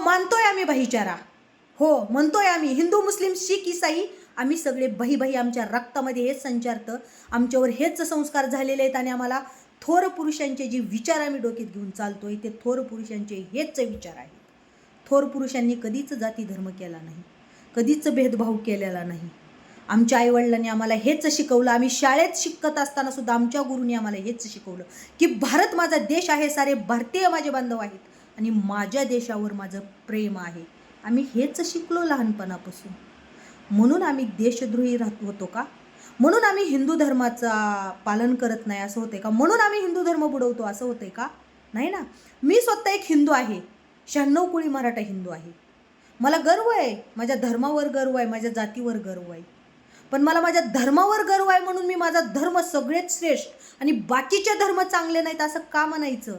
मानतोय आम्ही भाईचारा हो म्हणतोय आम्ही. हिंदू मुस्लिम शीख इसाई आम्ही सगळे बही बही आमच्या रक्तामध्ये हेच संचारतं. आमच्यावर हेच संस्कार झालेले आहेत आणि आम्हाला थोर पुरुषांचे जे विचार आम्ही डोक्यात घेऊन चालतोय ते थोर पुरुषांचे हेच विचार आहेत. थोर पुरुषांनी कधीच जाती धर्म केला नाही. कधीच भेदभाव केलेला नाही. आमच्या आईवडिलांनी आम्हाला हेच शिकवलं. आम्ही शाळेत शिकत असताना सुद्धा आमच्या गुरुनी आम्हाला हेच शिकवलं की भारत माझा देश आहे सारे भारतीय माझे बांधव आहेत. आणि माझ्या देशावर माझं प्रेम आहे. आम्ही हेच शिकलो लहानपणापासून. म्हणून आम्ही देशद्रोही राहत होतो का? म्हणून आम्ही हिंदू धर्माचा पालन करत नाही असं होते का? म्हणून आम्ही हिंदू धर्म बुडवतो असं होते का? नाही ना? मी स्वतः एक हिंदू आहे. शहाण्णव कोळी मराठा हिंदू आहे. मला गर्व आहे. माझ्या धर्मावर गर्व आहे. माझ्या जातीवर गर्व आहे. पण मला माझ्या धर्मावर गर्व आहे म्हणून मी माझा धर्म सगळेच श्रेष्ठ आणि बाकीचे धर्म चांगले नाहीत असं का म्हणायचं?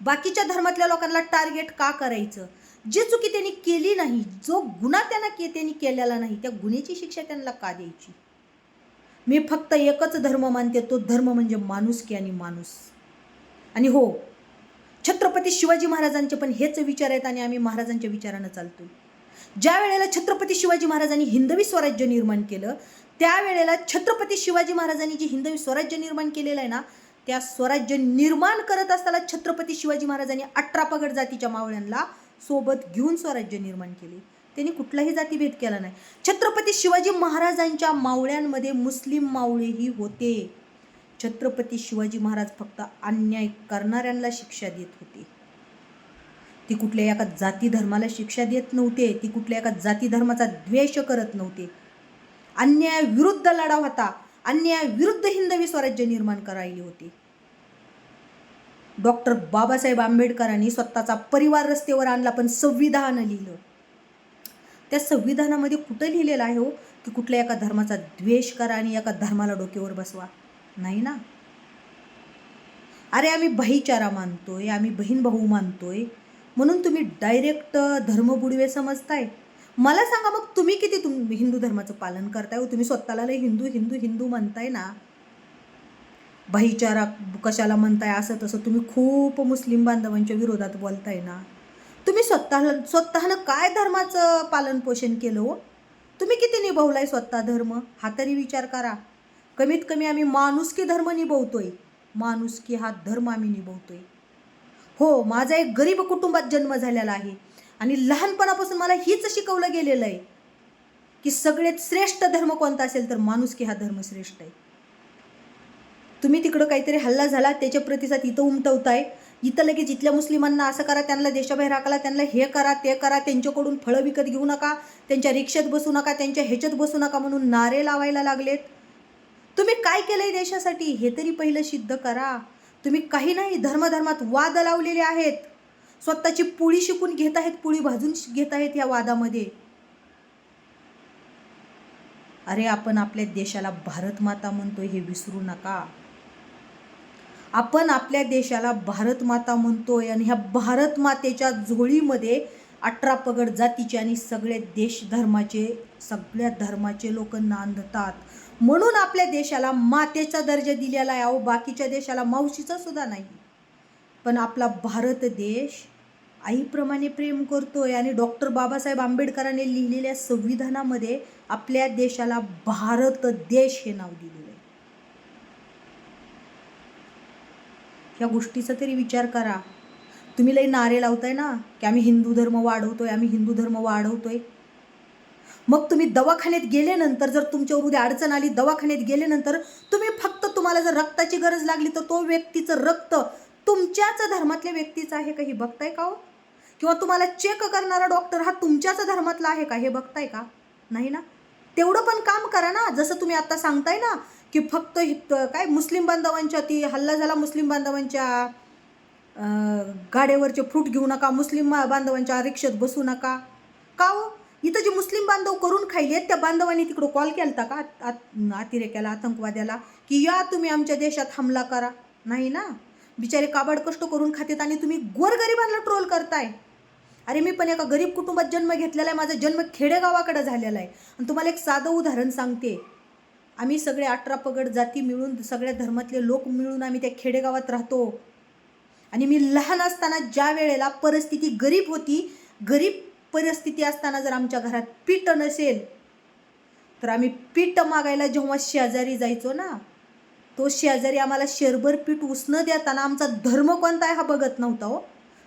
बाकीच्या धर्मातल्या लोकांना टार्गेट का करायचं? जी चुकी त्यांनी केली नाही जो गुन्हा त्यांना के त्यांनी केलेला नाही त्या गुन्ह्याची शिक्षा त्यांना का द्यायची? मी फक्त एकच धर्म मानते तो धर्म म्हणजे माणुसकी आणि माणूस. आणि हो छत्रपती शिवाजी महाराजांचे पण हेच विचार आहेत आणि आम्ही महाराजांच्या विचारानं चालतो ज्या वेळेला छत्रपती शिवाजी महाराजांनी हिंदवी स्वराज्य निर्माण केलं त्यावेळेला छत्रपती शिवाजी महाराजांनी जे हिंदवी स्वराज्य निर्माण केलेलं आहे ना त्या स्वराज्य निर्माण करत असताना छत्रपती शिवाजी महाराजांनी अठरा पगड जातीच्या मावळ्यांना सोबत घेऊन स्वराज्य निर्माण केले. त्यांनी कुठलाही जातीभेद केला नाही. छत्रपती शिवाजी महाराजांच्या मावळ्यांमध्ये मुस्लिम मावळेही होते. छत्रपती शिवाजी महाराज फक्त अन्याय करणाऱ्यांना शिक्षा देत होते. ती कुठल्या एका जाती धर्माला शिक्षा देत नव्हते. ती कुठल्या एका जाती धर्माचा द्वेष करत नव्हते. अन्यायाविरुद्ध लढा होता. अन्यायाविरुद्ध हिंदवी स्वराज्य निर्माण करायली होती. डॉक्टर बाबासाहेब आंबेडकरांनी स्वतःचा परिवार रस्तेवर आणला पण संविधान लिहिलं. त्या संविधानामध्ये कुठं लिहिलेलं आहे हो? की कुठल्या एका धर्माचा द्वेष करा आणि एका धर्माला डोक्यावर बसवा. नाही ना? अरे आम्ही भाईचारा मानतोय आम्ही बहीण भाऊ मानतोय. म्हणून तुम्ही डायरेक्ट धर्मबुडवे समजताय. मला सांगा मग तुम्ही किती तुम हिंदू धर्माचं पालन करताय हो? तुम्ही स्वतःला हिंदू हिंदू हिंदू म्हणताय ना. भाईचारा कशाला म्हणताय असं तसं तुम्ही खूप मुस्लिम बांधवांच्या विरोधात बोलताय ना. तुम्ही स्वतः स्वतःनं काय धर्माचं पालनपोषण केलं हो? तुम्ही किती निभवलाय स्वतः धर्म? हा तरी विचार करा. कमीत कमी आम्ही माणुसकी धर्म निभवतोय. माणुसकी हा धर्म आम्ही निभवतोय. हो माझा एक गरीब कुटुंबात जन्म झालेला आहे आणि लहानपणापासून मला हीच शिकवलं गेलेलं आहे की सगळ्यात श्रेष्ठ धर्म कोणता असेल तर माणुसकी हा धर्म श्रेष्ठ आहे. तुम्ही तिकडं काहीतरी हल्ला झाला त्याच्या प्रतिसाद इथं उमटवताय. इथं लगेच इथल्या मुस्लिमांना असं करा त्यांना देशाबाहेर हाकला त्यांना हे करा ते करा त्यांच्याकडून फळं विकत घेऊ नका त्यांच्या रिक्षेत बसू नका त्यांच्या ह्याच्यात बसू नका म्हणून नारे लावायला लागलेत. तुम्ही काय केलंय देशासाठी? हे तरी पहिलं सिद्ध करा. तुम्ही काही नाही धर्मधर्मात वाद लावलेले आहेत. स्वतःची पुळी शिकून घेत आहेत पुळी भाजून घेत आहेत या वादामध्ये. अरे आपण आपल्या देशाला भारत माता म्हणतो हे विसरू नका. आपण आपल्या देशाला भारतमाता म्हणतोय आणि ह्या भारतमातेच्या झोळीमध्ये अठरा पगड जातीचे आणि सगळे देश धर्माचे सगळ्या धर्माचे लोक नांदतात. म्हणून आपल्या देशाला मातेचा दर्जा दिलेला आहे. अहो बाकीच्या देशाला मावशीचा सुद्धा नाही. पण आपला भारत देश आईप्रमाणे प्रेम करतोय आणि डॉक्टर बाबासाहेब आंबेडकरांनी लिहिलेल्या संविधानामध्ये आपल्या देशाला भारत देश हे नाव दिलेलं ह्या या गोष्टीचा तरी विचार करा. तुम्ही लई नारे लावताय ना की आम्ही हिंदू धर्म वाढवतोय आम्ही हिंदू धर्म वाढवतोय. मग तुम्ही दवाखान्यात गेल्यानंतर जर तुमच्यावर उद्या अडचण आली दवाखान्यात गेल्यानंतर तुम्ही फक्त तुम्हाला जर रक्ताची गरज लागली तर तो व्यक्तीचं रक्त तुमच्याच धर्मातल्या व्यक्तीचं आहे का हे बघताय का हो? किंवा तुम्हाला चेक करणारा डॉक्टर हा तुमच्याच धर्मातला आहे का हे बघताय का? नाही ना? तेवढं पण काम करा ना. जसं तुम्ही आता सांगताय ना की फक्त काय मुस्लिम बांधवांच्या ती हल्ला झाला मुस्लिम बांधवांच्या गाड्यावरचे फ्रूट घेऊ नका मुस्लिम बांधवांच्या रिक्षेत बसू नका. का हो? इथं जे मुस्लिम बांधव करून खायले त्या बांधवांनी तिकडं कॉल केलता का आत- आत- अतिरेक्याला आतंकवाद्याला? की या तुम्ही आमच्या देशात हमला करा. नाही ना? बिचारे काबाड कष्ट करून खातेत आणि तुम्ही गोरगरिबांना ट्रोल करताय. अरे मी पण एका गरीब कुटुंबात जन्म घेतलेला आहे माझा जन्म खेडेगावाकडे झालेला आहे. आणि तुम्हाला एक साधं उदाहरण सांगते. आम्ही सगळे अठरा पगड जाती मिळून सगळ्या धर्मातले लोक मिळून आम्ही त्या खेडेगावात राहतो. आणि मी लहान असताना ज्या वेळेला परिस्थिती गरीब होती गरीब परिस्थिती असताना जर आमच्या घरात पीठ नसेल तर आम्ही पीठ मागायला जेव्हा शेजारी जायचो ना तो शेजारी आम्हाला शेरभर पीठ उसणं देताना आमचा धर्म कोणता आहे हा बघत नव्हता हो.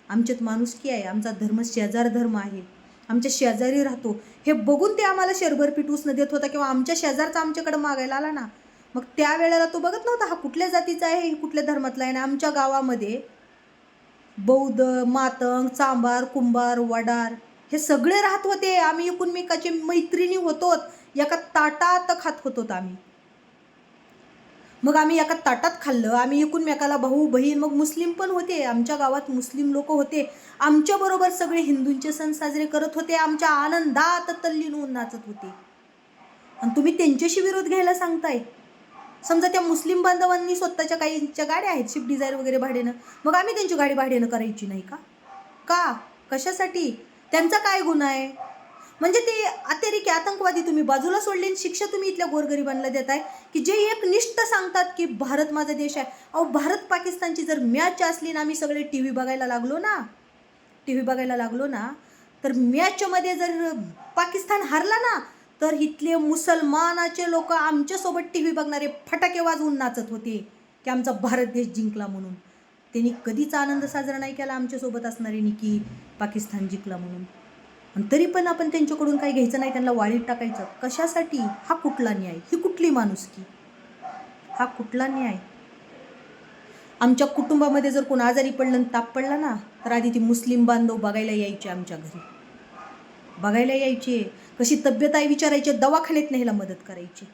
आमच्यात माणुसकी आहे आमचा धर्म शेजार धर्म आहे. आमच्या शेजारी राहतो. हे बघून ते आम्हाला शेरभर पीठ देत होता किंवा आमच्या शेजारचा आमच्याकडे मागायला आला ना मग त्यावेळेला तो बघत नव्हता हा कुठल्या जातीचा आहे हे कुठल्या धर्मातला आहे. आणि आमच्या गावामध्ये बौद्ध मातंग चांबार कुंभार वडार हे सगळे राहत होते. आम्ही एकूणमेकाचे मैत्रिणी होतो एका ताटात खात होतो आम्ही. मग आम्ही एका ताटात खाल्लं. आम्ही एकूणमेकाला भाऊ बहीण मग मुस्लिम पण होते. आमच्या गावात मुस्लिम लोक होते. आमच्याबरोबर सगळे हिंदूंचे सण साजरे करत होते. आमच्या आनंदात तल्लीन होऊन नाचत होते. आणि तुम्ही त्यांच्याशी विरोध घ्यायला सांगताय. समजा त्या मुस्लिम बांधवांनी स्वतःच्या काहींच्या गाड्या आहेत शिफ्ट डिझायर वगैरे भाड्यानं. मग आम्ही त्यांची गाडी भाड्यानं करायची नाही का? का? कशासाठी? त्यांचा काय गुन्हा आहे? म्हणजे ते अतिरेकी आतंकवादी तुम्ही बाजूला सोडले आणि शिक्षा तुम्ही इथल्या गोरगरिबांना देताय की जे एक निष्ठ सांगतात की भारत माझा देश आहे. अहो भारत पाकिस्तानची जर मॅच असली ना आम्ही सगळे टी व्ही बघायला लागलो ना टी व्ही बघायला लागलो ना तर मॅचमध्ये जर पाकिस्तान हारला ना तर इथले मुसलमानाचे लोक आमच्यासोबत टी व्ही बघणारे फटाके वाजवून नाचत होते की आमचा भारत देश जिंकला म्हणून. त्यांनी कधीच आनंद साजरा नाही केला आमच्यासोबत असणाऱ्यांनी की पाकिस्तान जिंकला म्हणून. आणि तरी पण आपण त्यांच्याकडून काही घ्यायचं नाही त्यांना वाळीत टाकायचं. कशासाठी? हा कुठला न्याय? ही कुठली माणुसकी हा कुठला न्याय? आमच्या कुटुंबामध्ये जर कोण आजारी पडलं आणि ताप पडला ना तर आधी ती मुस्लिम बांधव बघायला यायचे आमच्या घरी. बघायला यायचे. कशी तब्येत आहे विचारायचे दवाखान्यात न्यायला मदत करायची.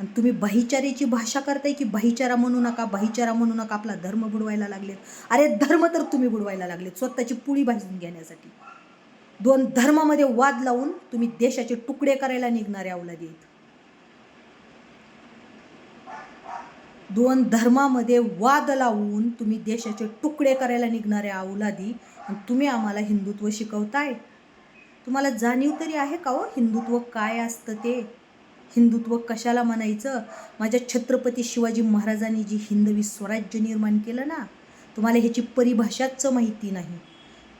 आणि तुम्ही भाईचारेची भाषा करताय की भाईचारा म्हणू नका भाईचारा म्हणू नका आपला धर्म बुडवायला लागलेत. अरे धर्म तर तुम्ही बुडवायला लागलेत स्वतःची पुळी भाजून घेण्यासाठी. दोन धर्मामध्ये वाद लावून तुम्ही देशाचे तुकडे करायला निघणारे अवलादी दोन धर्मामध्ये वाद लावून तुम्ही देशाचे तुकडे करायला निघणारे अवलादी आणि तुम्ही आम्हाला हिंदुत्व शिकवताय. तुम्हाला जाणीव तरी आहे का हो? हिंदुत्व काय असतं ते? हिंदुत्व कशाला म्हणायचं? माझ्या छत्रपती शिवाजी महाराजांनी जी हिंदवी स्वराज्य निर्माण केलं ना तुम्हाला ह्याची परिभाषाच माहिती नाही.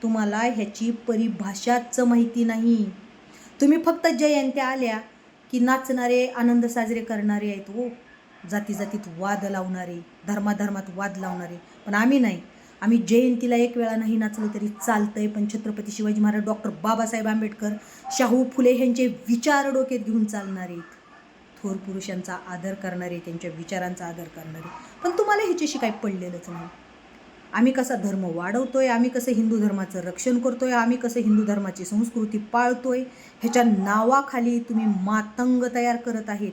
तुम्हाला ह्याची परिभाषाच माहिती नाही. तुम्ही फक्त जयंत्या आल्या की नाचणारे आनंद साजरे करणारे आहेत हो. जाती जातीत वाद लावणारे धर्माधर्मात वाद लावणारे. पण आम्ही नाही. आम्ही जयंतीला एक वेळा नाही नाचलो तरी चालतंय. पण छत्रपती शिवाजी महाराज डॉक्टर बाबासाहेब आंबेडकर शाहू फुले ह्यांचे विचार डोक्यात घेऊन चालणारे आहेत. थोर पुरुषांचा आदर करणारे त्यांच्या विचारांचा आदर करणारे. पण तुम्हाला ह्याच्याशी काही पडलेलंच नाही. आम्ही कसा धर्म वाढवतोय आम्ही कसं हिंदू धर्माचं रक्षण करतोय आम्ही कसं हिंदू धर्माची संस्कृती पाळतोय ह्याच्या नावाखाली तुम्ही मातंग तयार करत आहेत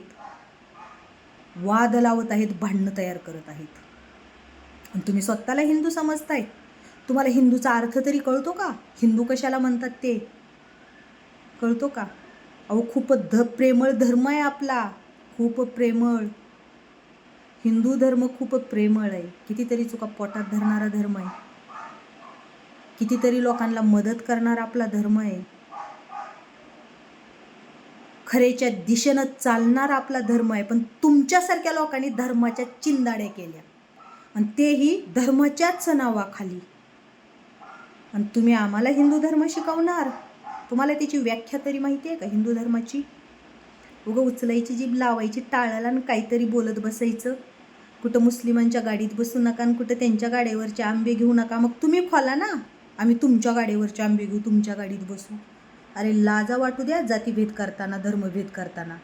वाद लावत आहेत भांडणं तयार करत आहेत. आणि तुम्ही स्वतःला हिंदू समजताय. तुम्हाला हिंदूचा अर्थ तरी कळतो का? हिंदू कशाला म्हणतात ते? कळतो का? अहो खूप ध प्रेमळ धर्म आहे आपला. खूप प्रेमळ. हिंदू धर्म खूप प्रेमळ आहे. कितीतरी चुका पोटात धरणारा धर्म आहे. कितीतरी लोकांना मदत करणारा आपला धर्म आहे. खरेच्या दिशेनं चालणारा आपला धर्म आहे. पण तुमच्यासारख्या लोकांनी धर्माच्या चिंदाड्या केल्या. आणि तेही धर्माच्याच नावाखाली. आणि तुम्ही आम्हाला हिंदू धर्म शिकवणार. तुम्हाला त्याची व्याख्या तरी माहिती आहे का हिंदू धर्माची? उगं उचलायची जीभ लावायची टाळायला आणि काहीतरी बोलत बसायचं. कुठं मुस्लिमांच्या गाडीत बसू नका आणि कुठं त्यांच्या गाड्यावरचे आंबे घेऊ नका. मग तुम्ही खोला ना. आम्ही तुमच्या गाडीवरचे आंबे घेऊ तुमच्या गाडीत बसू. अरे लाजा वाटू द्या जातीभेद करताना धर्मभेद करताना.